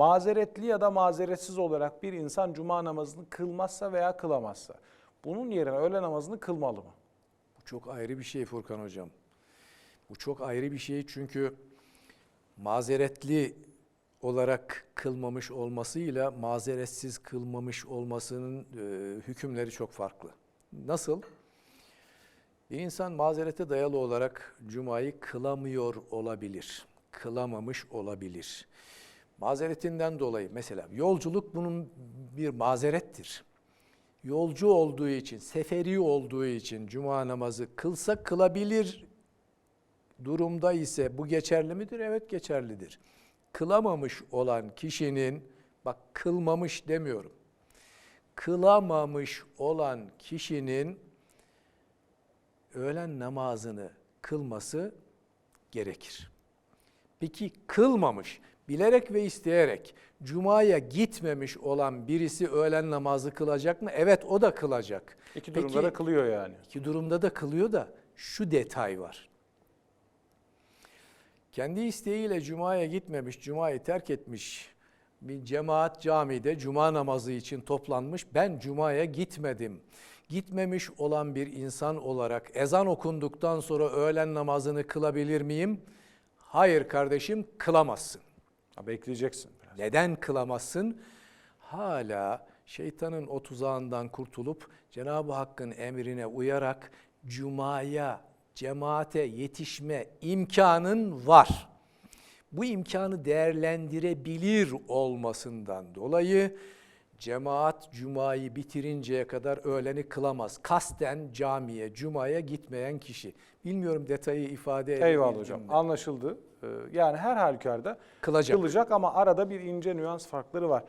mazeretli ya da mazeretsiz olarak bir insan cuma namazını kılmazsa veya kılamazsa bunun yerine öğle namazını kılmalı mı? Bu çok ayrı bir şey Furkan Hocam. Bu çok ayrı bir şey çünkü mazeretli olarak kılmamış olmasıyla mazeretsiz kılmamış olmasının e, hükümleri çok farklı. Nasıl? Bir insan mazerete dayalı olarak cumayı kılamıyor olabilir. Kılamamış olabilir. Mazeretinden dolayı mesela yolculuk bunun bir mazerettir. Yolcu olduğu için, seferi olduğu için cuma namazı kılsa kılabilir durumda ise bu geçerli midir? Evet geçerlidir. Kılamamış olan kişinin, bak kılmamış demiyorum. Kılamamış olan kişinin öğlen namazını kılması gerekir. Peki kılmamış, bilerek ve isteyerek cumaya gitmemiş olan birisi öğlen namazı kılacak mı? Evet o da kılacak. İki Peki- durumda da kılıyor yani. İki durumda da kılıyor da şu detay var. Kendi isteğiyle cumaya gitmemiş, cumayı terk etmiş bir cemaat camide cuma namazı için toplanmış. Ben cumaya gitmedim. Gitmemiş olan bir insan olarak ezan okunduktan sonra öğlen namazını kılabilir miyim? Hayır kardeşim kılamazsın. Ha, bekleyeceksin biraz. Neden kılamazsın? Hala şeytanın o tuzağından kurtulup Cenab-ı Hakk'ın emrine uyarak cumaya, cemaate yetişme imkanın var. Bu imkanı değerlendirebilir olmasından dolayı cemaat cumayı bitirinceye kadar öğleni kılamaz. Kasten camiye, cumaya gitmeyen kişi. Bilmiyorum detayı ifade Eyvallah edebildim hocam. mi? Anlaşıldı. Ee, Yani her halükarda Kılacak. kılacak ama arada bir ince nüans farkları var.